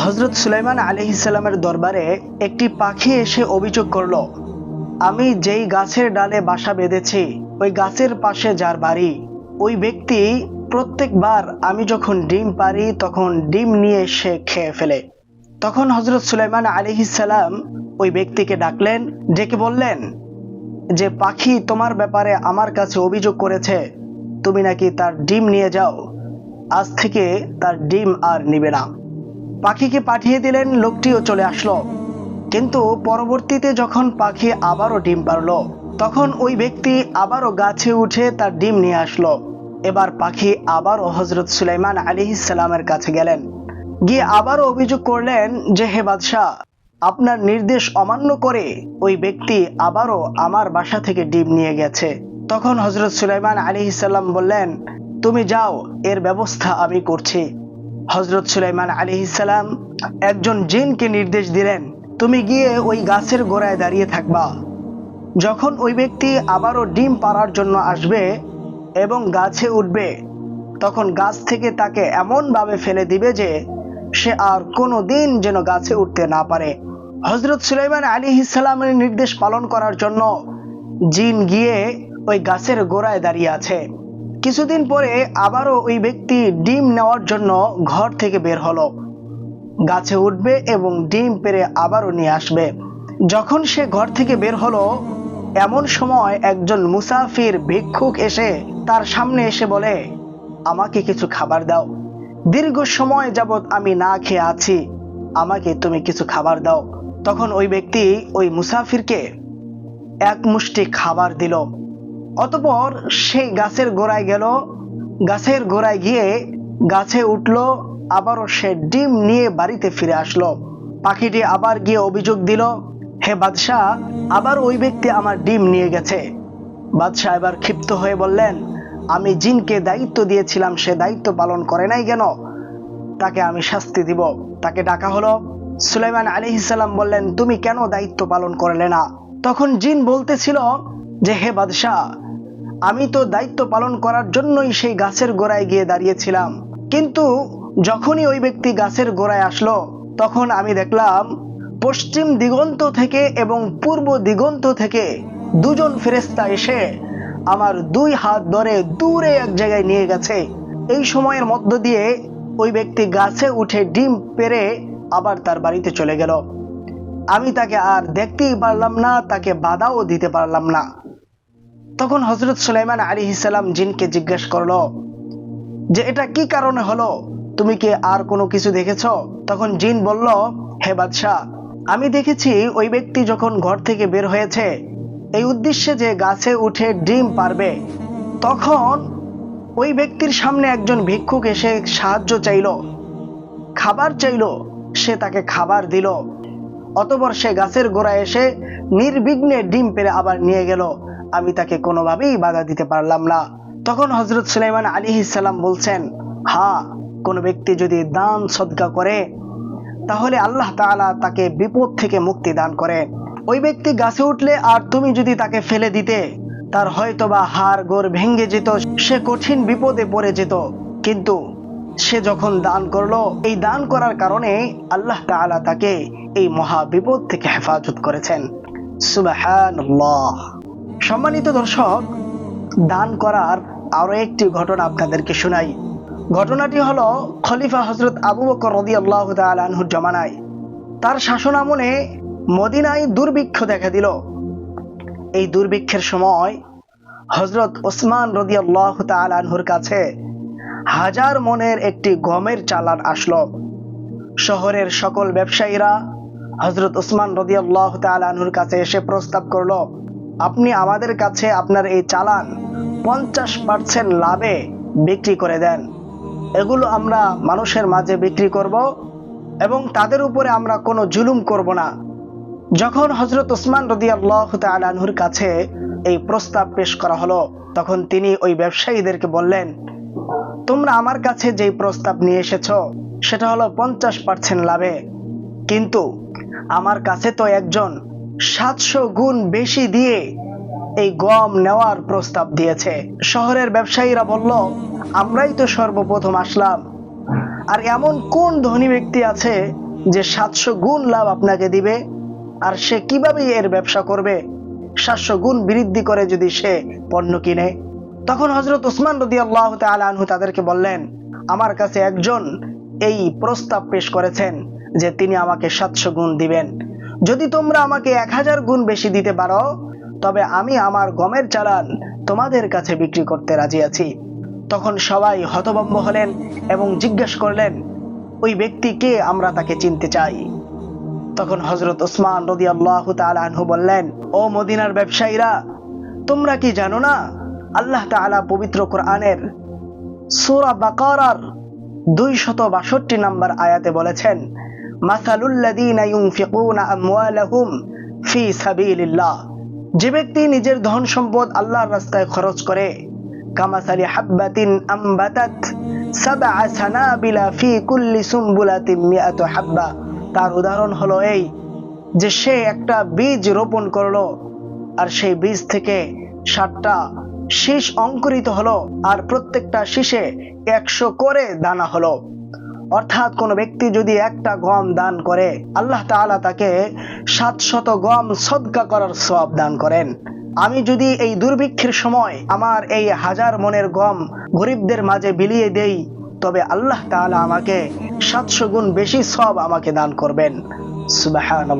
হজরত সুলাইমান আলহিসাল্লামের দরবারে একটি পাখি এসে অভিযোগ করল, আমি যেই গাছের ডালে বাসা বেঁধেছি, ওই গাছের পাশে যার বাড়ি, ওই ব্যক্তি প্রত্যেকবার আমি যখন ডিম পারি তখন ডিম নিয়ে সে খেয়ে ফেলে। তখন হজরত সুলাইমান আলিহিসাল্লাম ওই ব্যক্তিকে ডাকলেন, ডেকে বললেন, যে পাখি তোমার ব্যাপারে আমার কাছে অভিযোগ করেছে, তুমি নাকি তার ডিম নিয়ে যাও, আজ থেকে তার ডিম আর নিবে না। পাখিকে পাঠিয়ে দিলেন, লোকটিও চলে আসলো। কিন্তু পরবর্তীতে যখন পাখি আবারও ডিম পারল, তখন ওই ব্যক্তি আবারও গাছে উঠে তার ডিম নিয়ে আসলো। এবার পাখি আবারও হজরত সুলাইমান আলী ইসালামের কাছে গেলেন। গিয়ে আবারও অভিযোগ করলেন যে, হে বাদশাহ, আপনার নির্দেশ অমান্য করে ওই ব্যক্তি আবারও আমার বাসা থেকে ডিম নিয়ে গেছে। তখন হজরত সুলাইমান আলী ইসাল্লাম বললেন, তুমি যাও, এর ব্যবস্থা আমি করছি। হজরত সুলাইমান আলী ইসাল্লাম একজন জিনকে নির্দেশ দিলেন, তুমি গিয়ে ওই গাছের গোড়ায় দাঁড়িয়ে থাকবা। যখন ওই ব্যক্তি আবারও ডিম পাড়ার জন্য আসবে এবং গাছে উঠবে, তখন গাছ থেকে তাকে এমনভাবে ফেলে দিবে যে সে আর কোনো দিন যেন গাছে উঠতে না পারে। হজরত সুলাইমান আলী ইসালামের নির্দেশ পালন করার জন্য জিন গিয়ে ওই গাছের গোড়ায় দাঁড়িয়ে আছে। কিছুদিন পরে আবারও ওই ব্যক্তি ডিম নেওয়ার জন্য ঘর থেকে বের হলো। গাছে উঠবে এবং ডিম পেরে আবারও নিয়ে আসবে। যখন সে ঘর থেকে বের হলো, এমন সময় একজন মুসাফির ভিক্ষুক এসে তার সামনে এসে বলে, আমাকে কিছু খাবার দাও। দীর্ঘ সময় যাবৎ আমি না খেয়ে আছি। আমাকে তুমি কিছু খাবার দাও। তখন ওই ব্যক্তি ওই মুসাফিরকে এক মুষ্টি খাবার দিল। অতপর সেই গাছের গোড়ায় গেল, গাছের গোড়ায় গিয়ে গাছে উঠল, আবারও সে ডিম নিয়ে বাড়িতে ফিরে আসলো। পাখিটি আবার গিয়ে অভিযোগ দিল, হে বাদশাহ, আবার ওই ব্যক্তি আমার ডিম নিয়ে গেছে। বাদশাহ এবার ক্ষিপ্ত হয়ে বললেন, আমি জিনকে দায়িত্ব দিয়েছিলাম, সে দায়িত্ব পালন করে নাই কেন? তাকে আমি শাস্তি দিব। তাকে ডাকা হলো। সুলাইমান আলী ইসাল্লাম বললেন, তুমি কেন দায়িত্ব পালন করলে না? তখন জিন বলতেছিল যে, হে বাদশাহ আমি তো দায়িত্ব পালন করার জন্যই সেই গাছের গোড়ায় গিয়ে দাঁড়িয়েছিলাম। কিন্তু যখনই ওই ব্যক্তি গাছের গোড়ায় আসলো, তখন আমি দেখলাম, পশ্চিম দিগন্ত থেকে এবং পূর্ব দিগন্ত থেকে দুজন ফেরেস্তা এসে আমার দুই হাত ধরে দূরে এক জায়গায় নিয়ে গেছে। এই সময়ের মধ্য দিয়ে ওই ব্যক্তি গাছে উঠে ডিম পেরে আবার তার বাড়িতে চলে গেল। আমি তাকে আর দেখতেই পারলাম না, তাকে বাধাও দিতে পারলাম না। তখন হজরত সুলাইমান আলী ইসালাম জিনকে জিজ্ঞেস করল, যে এটা কি কারণে হলো? তুমি কি আর কোনো কিছু দেখেছ? তখন জিন বলল, হে বাদশাহ, আমি দেখেছি ওই ব্যক্তি যখন ঘর থেকে বের হয়েছে, এই উদ্দেশ্যে যে গাছে উঠে ডিম পারবে, তখন ওই ব্যক্তির সামনে একজন ভিক্ষুক এসে সাহায্য চাইল, খাবার চাইল, সে তাকে খাবার দিল। অতপর সে গাছের গোড়ায় এসে নির্বিঘ্নে ডিম পেরে আবার নিয়ে গেল। আমি তাকে কোনোভাবেই বাধা দিতে পারলাম না। তখন হজরত সুলাইমান আলী ইসাল্লাম বলছেন হ্যাঁ কোনো ব্যক্তি যদি দান, সদকা করে, তাহলে আল্লাহ তাআলা তাকে বিপদ থেকে মুক্তি দান করেন ওই ব্যক্তি গাছে উঠলে আর তুমি যদি তাকে ফেলে দিতে, তার হয়তোবা হাড় গোড় ভেঙে যেত, সে কঠিন বিপদে পড়ে যেত। কিন্তু সে যখন দান করল, এই দান করার কারণে আল্লাহ তাআলা তাকে এই মহা বিপদ থেকে হেফাজত করেছেন। সুবহানাল্লাহ। সম্মানিত দর্শক, দান করার আরও একটি ঘটনা আপনাদেরকে শোনাই। ঘটনাটি হলো খলিফা হজরত আবু বকর রদি আল্লাহ আনহুর জমানায়। তার শাসন আমলে মদিনায় দুর্ভিক্ষ দেখা দিল। এই দুর্ভিক্ষের সময় হজরত ওসমান রদি আল্লাহ আনহুর কাছে হাজার মনের একটি গমের চালান আসলো। শহরের সকল ব্যবসায়ীরা হজরত ওসমান রদি আল্লাহ আনহুর কাছে এসে প্রস্তাব করল আপনি আমাদের কাছে আপনার এই চালান পঞ্চাশ পার্সেন্ট লাভে বিক্রি করে দেন। এগুলো আমরা মানুষের মাঝে বিক্রি করব এবং তাদের উপরে আমরা কোনো জুলুম করব না। যখন হজরত ওসমান রদি আল্লাহ আনহুর কাছে এই প্রস্তাব পেশ করা হলো, তখন তিনি ওই ব্যবসায়ীদেরকে বললেন, তোমরা আমার কাছে যেই প্রস্তাব নিয়ে এসেছ, সেটা হলো পঞ্চাশ পার্সেন্ট লাভে। কিন্তু আমার কাছে তো একজন সাতশো গুণ বেশি দিয়ে এই গম নেওয়ার প্রস্তাব দিয়েছে। শহরের ব্যবসায়ীরা বলল, আমরাই তো সর্বপ্রথম আসলাম। আর এমন কোন ধনী ব্যক্তি আছে যে সাতশো গুণ লাভ আপনাকে দিবে? আর সে কীভাবে এর ব্যবসা করবে? সাতশো গুণ বৃদ্ধি করে যদি সে পণ্য কিনে। তখন হজরত ওসমান রদি আল্লাহ আনহু তাদেরকে বললেন, আমার কাছে একজন এই প্রস্তাব পেশ করেছেন যে তিনি আমাকে সাতশো গুণ দিবেন। যদি তোমরা আমাকে এক হাজার গুণ বেশি দিতে পারো, তবে আমি আমার গমের চালান তোমাদের কাছে বিক্রি করতে রাজি আছি। তখন সবাই হতভম্ব হলেন এবং জিজ্ঞেস করলেন, ওই ব্যক্তি কে আমরা তাকে চিনতে চাই? তখন হজরত ওসমান রদি আল্লাহ আনহু বললেন, ও মদিনার ব্যবসায়ীরা, তোমরা কি জানো না, আল্লাহ তাআলা পবিত্র কোরআনের সূরা বাকারার দুই শত বাষট্টি নম্বর আয়াতে বলেছেন ইউনফিকুনা আমওয়ালাহুম ফি সাবিলিল্লাহ। যে ব্যক্তি নিজের ধন সম্পদ আল্লাহর রাস্তায় খরচ করে, কামাসালি হাব্বাতিন আম্বাতাত ফি কুল্লি হাব্বা। তার উদাহরণ হলো এই যে সে একটা বীজ রোপণ করল আর সেই বীজ থেকে সাতটা শীষ অঙ্কুরিত হলো আর প্রত্যেকটা শীষে একশো করে দানা হলো। অর্থাৎ কোন ব্যক্তি যদি একটা গম দান করে, আল্লাহ তাআলা তাকে সাতশত গম সদকা করার সব দান করেন। আমি যদি এই দুর্ভিক্ষের সময় আমার এই হাজার মনের গম গরিবদের মাঝে বিলিয়ে দেই, তবে আল্লাহ তাআলা আমাকে সাতশো গুণ বেশি সব আমাকে দান করবেন। সুবাহান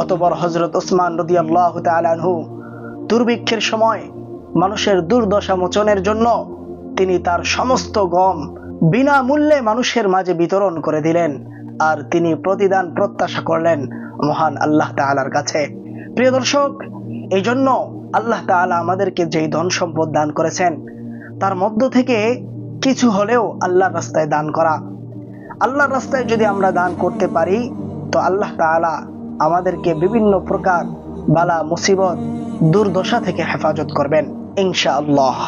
অতপর হজরত ওসমান রদি আল্লাহ তালানহু দুর্ভিক্ষের সময় মানুষের দুর্দশা মোচনের জন্য তিনি তার সমস্ত গম বিনামূল্যে মানুষের মাঝে বিতরণ করে দিলেন, আর তিনি প্রতিদান প্রত্যাশা করলেন মহান আল্লাহ তাআলার কাছে। প্রিয় দর্শক এই জন্য আল্লাহ তাআলা আমাদেরকে যেই ধন সম্পদ দান করেছেন, তার মধ্য থেকে কিছু হলেও আল্লাহর রাস্তায় দান করা। আল্লাহর রাস্তায় যদি আমরা দান করতে পারি, তো আল্লাহ তাআলা আমাদেরকে বিভিন্ন প্রকার বালা, মুসিবত, দুর্দশা থেকে হেফাজত করবেন, ইনশাআল্লাহ।